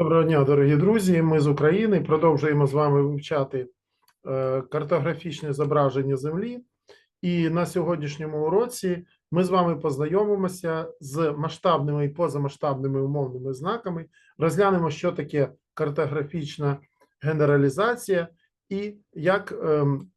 Доброго дня, дорогі друзі. Ми з України продовжуємо з вами вивчати е, картографічне зображення Землі. І на сьогоднішньому уроці ми з вами познайомимося з масштабними і позамасштабними умовними знаками, розглянемо, що таке картографічна генералізація і як ем,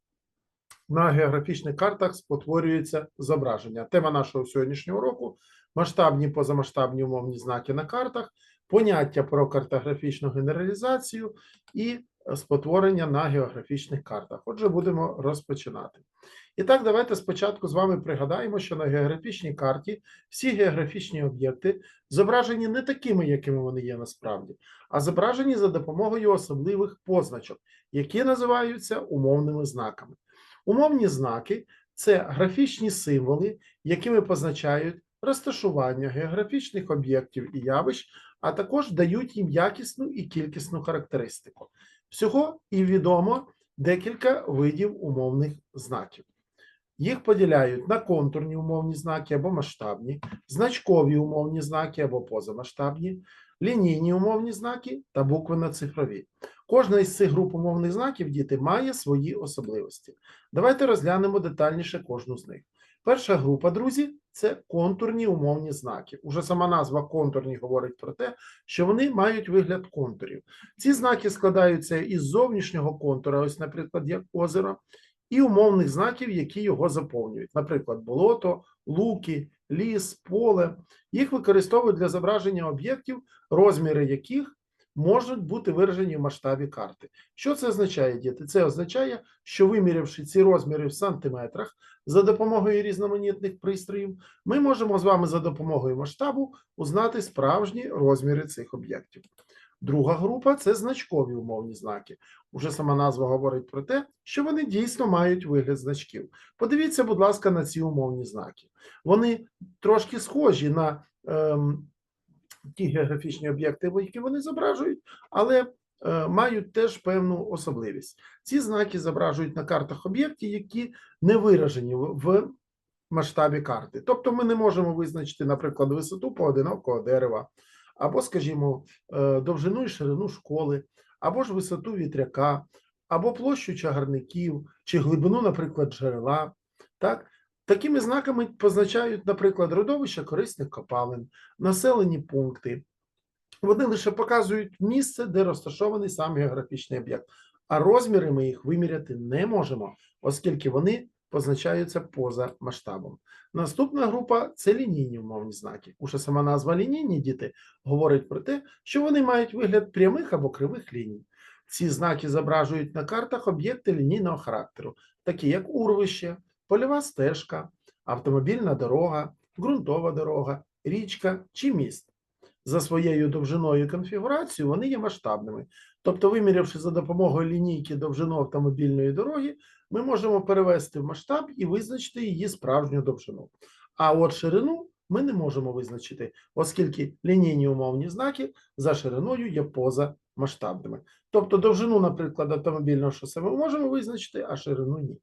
на географічних картах спотворюється зображення. Тема нашого сьогоднішнього уроку масштабні позамасштабні умовні знаки на картах поняття про картографічну генералізацію і спотворення на географічних картах. Отже, будемо розпочинати. І так, давайте спочатку з вами пригадаємо, що на географічній карті всі географічні об'єкти зображені не такими, якими вони є насправді, а зображені за допомогою особливих позначок, які називаються умовними знаками. Умовні знаки це графічні символи, якими позначають розташування географічних об'єктів і явищ, а також дають їм якісну і кількісну характеристику. Всього і відомо декілька видів умовних знаків. Їх поділяють на контурні умовні знаки або масштабні, значкові умовні знаки або позамасштабні, лінійні умовні знаки та буквенно-цифрові. Кожна із цих груп умовних знаків діти має свої особливості. Давайте розглянемо детальніше кожну з них. Перша група, друзі, це контурні умовні знаки. Уже сама назва контурні говорить про те, що вони мають вигляд контурів. Ці знаки складаються із зовнішнього контура, ось, наприклад, як озеро, і умовних знаків, які його заповнюють. Наприклад, болото, луки, ліс, поле. Їх використовують для зображення об'єктів, розміри яких можуть бути виражені в масштабі карти. Що це означає, діти? Це означає, що вимірявши ці розміри в сантиметрах за допомогою різноманітних пристроїв, ми можемо з вами за допомогою масштабу узнати справжні розміри цих об'єктів. Друга група це значкові умовні знаки. Уже сама назва говорить про те, що вони дійсно мають вигляд значків. Подивіться, будь ласка, на ці умовні знаки. Вони трошки схожі на ем, ті географічні об'єкти, які вони зображують, але е, мають теж певну особливість. Ці знаки зображують на картах об'єкти, які не виражені в, масштабі карти. Тобто ми не можемо визначити, наприклад, висоту поодинокого дерева, або, скажімо, е, довжину і ширину школи, або ж висоту вітряка, або площу чагарників, чи глибину, наприклад, джерела. Так? Такими знаками позначають, наприклад, родовища корисних копалин, населені пункти. Вони лише показують місце, де розташований сам географічний об'єкт, а розміри ми їх виміряти не можемо, оскільки вони позначаються поза масштабом. Наступна група це лінійні умовні знаки. Уже сама назва лінійні діти говорить про те, що вони мають вигляд прямих або кривих ліній. Ці знаки зображують на картах об'єкти лінійного характеру, такі як урвище, польова стежка, автомобільна дорога, ґрунтова дорога, річка чи міст. За своєю довжиною конфігурацією вони є масштабними. Тобто, вимірявши за допомогою лінійки довжину автомобільної дороги, ми можемо перевести в масштаб і визначити її справжню довжину. А от ширину ми не можемо визначити, оскільки лінійні умовні знаки за шириною є позамасштабними. Тобто довжину, наприклад, автомобільного шосе ми можемо визначити, а ширину ні.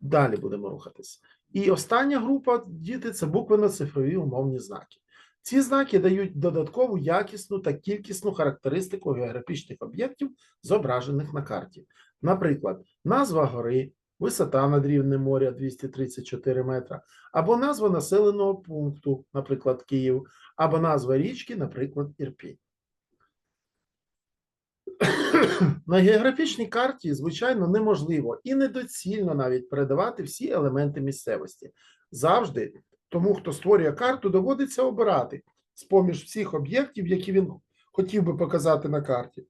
Далі будемо рухатись. І остання група діти це буквенно-цифрові умовні знаки. Ці знаки дають додаткову якісну та кількісну характеристику географічних об'єктів, зображених на карті. Наприклад, назва гори, висота над рівнем моря 234 метра, або назва населеного пункту, наприклад, Київ, або назва річки, наприклад, Ірпінь. На географічній карті, звичайно, неможливо і недоцільно навіть передавати всі елементи місцевості. Завжди тому, хто створює карту, доводиться обирати з-поміж всіх об'єктів, які він хотів би показати на карті,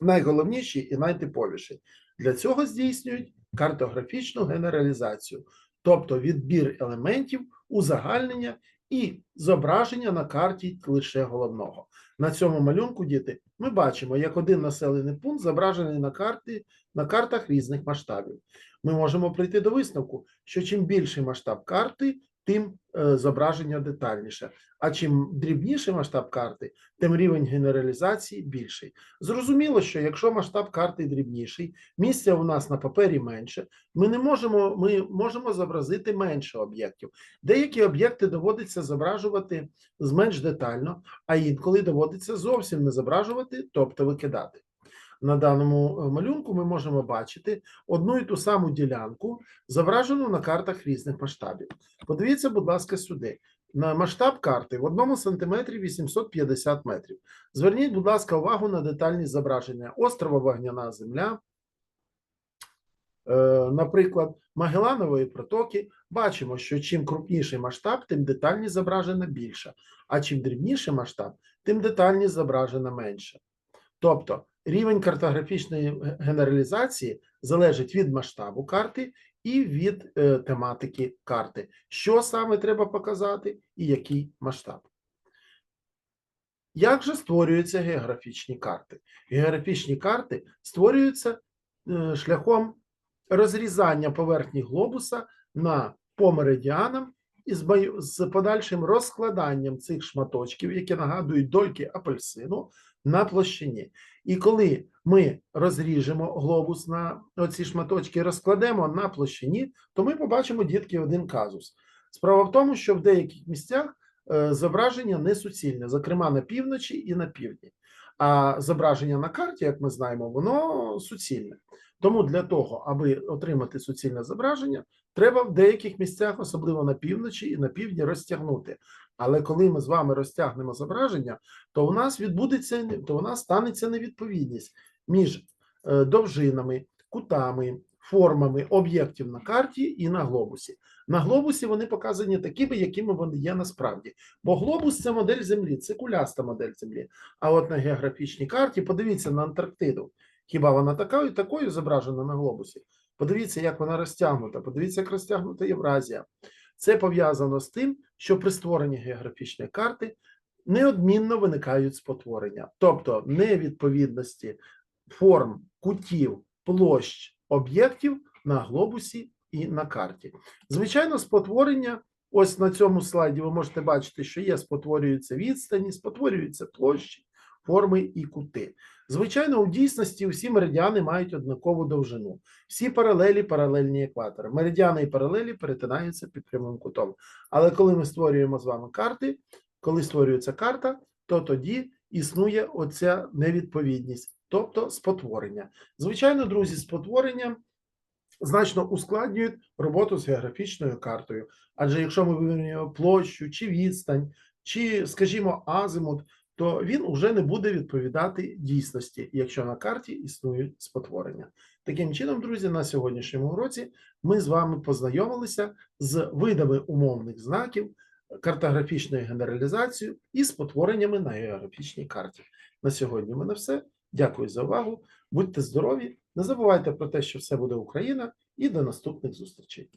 найголовніші і найтиповіші. Для цього здійснюють картографічну генералізацію, тобто відбір елементів, узагальнення і зображення на карті лише головного. На цьому малюнку, діти, ми бачимо, як один населений пункт зображений на карті, на картах різних масштабів. Ми можемо прийти до висновку, що чим більший масштаб карти, тим е, зображення детальніше. А чим дрібніший масштаб карти, тим рівень генералізації більший. Зрозуміло, що якщо масштаб карти дрібніший, місця у нас на папері менше, ми не можемо, ми можемо зобразити менше об'єктів. Деякі об'єкти доводиться зображувати зменш детально, а інколи доводиться зовсім не зображувати, тобто викидати. На даному е, малюнку ми можемо бачити одну і ту саму ділянку, зображену на картах різних масштабів. Подивіться, будь ласка, сюди. На масштаб карти в одному сантиметрі 850 метрів. Зверніть, будь ласка, увагу на детальні зображення острова Вогняна Земля, Е, наприклад, Магеланової протоки, бачимо, що чим крупніший масштаб, тим детальність зображена більша, а чим дрібніший масштаб, тим детальність зображена менше. Тобто рівень картографічної генералізації залежить від масштабу карти і від е, тематики карти. Що саме треба показати і який масштаб. Як же створюються географічні карти? Географічні карти створюються е, шляхом розрізання поверхні глобуса на по меридіанам і з подальшим розкладанням цих шматочків, які нагадують дольки апельсину, на площині. І коли ми розріжемо глобус на оці шматочки, розкладемо на площині, то ми побачимо дітки один казус. Справа в тому, що в деяких місцях е, зображення не суцільне, зокрема на півночі і на півдні. А зображення на карті, як ми знаємо, воно суцільне. Тому для того, аби отримати суцільне зображення, треба в деяких місцях, особливо на півночі і на півдні, розтягнути. Але коли ми з вами розтягнемо зображення, то у нас відбудеться то у нас станеться невідповідність між е, довжинами, кутами, формами об'єктів на карті і на глобусі. На глобусі вони показані такими, якими вони є насправді. Бо глобус це модель Землі, це куляста модель Землі. А от на географічній карті подивіться на Антарктиду. Хіба вона такою такою зображена на глобусі? Подивіться, як вона розтягнута. Подивіться, як розтягнута Євразія. Це пов'язано з тим, що при створенні географічної карти неодмінно виникають спотворення, тобто невідповідності форм, кутів, площ об'єктів на глобусі і на карті. Звичайно, спотворення. Ось на цьому слайді ви можете бачити, що є спотворюються відстані, спотворюються площі, форми і кути. Звичайно, у дійсності всі меридіани мають однакову довжину. Всі паралелі паралельні екватору. Меридіани і паралелі перетинаються під прямим кутом. Але коли ми створюємо з вами карти, коли створюється карта, то тоді існує оця невідповідність, тобто спотворення. Звичайно, друзі, спотворення значно ускладнюють роботу з географічною картою. Адже якщо ми вимірюємо площу чи відстань, чи, скажімо, азимут, то він уже не буде відповідати дійсності, якщо на карті існують спотворення. Таким чином, друзі, на сьогоднішньому уроці ми з вами познайомилися з видами умовних знаків, картографічною генералізацією і спотвореннями на географічній карті. На сьогодні в мене все. Дякую за увагу. Будьте здорові, не забувайте про те, що все буде Україна, і до наступних зустрічей.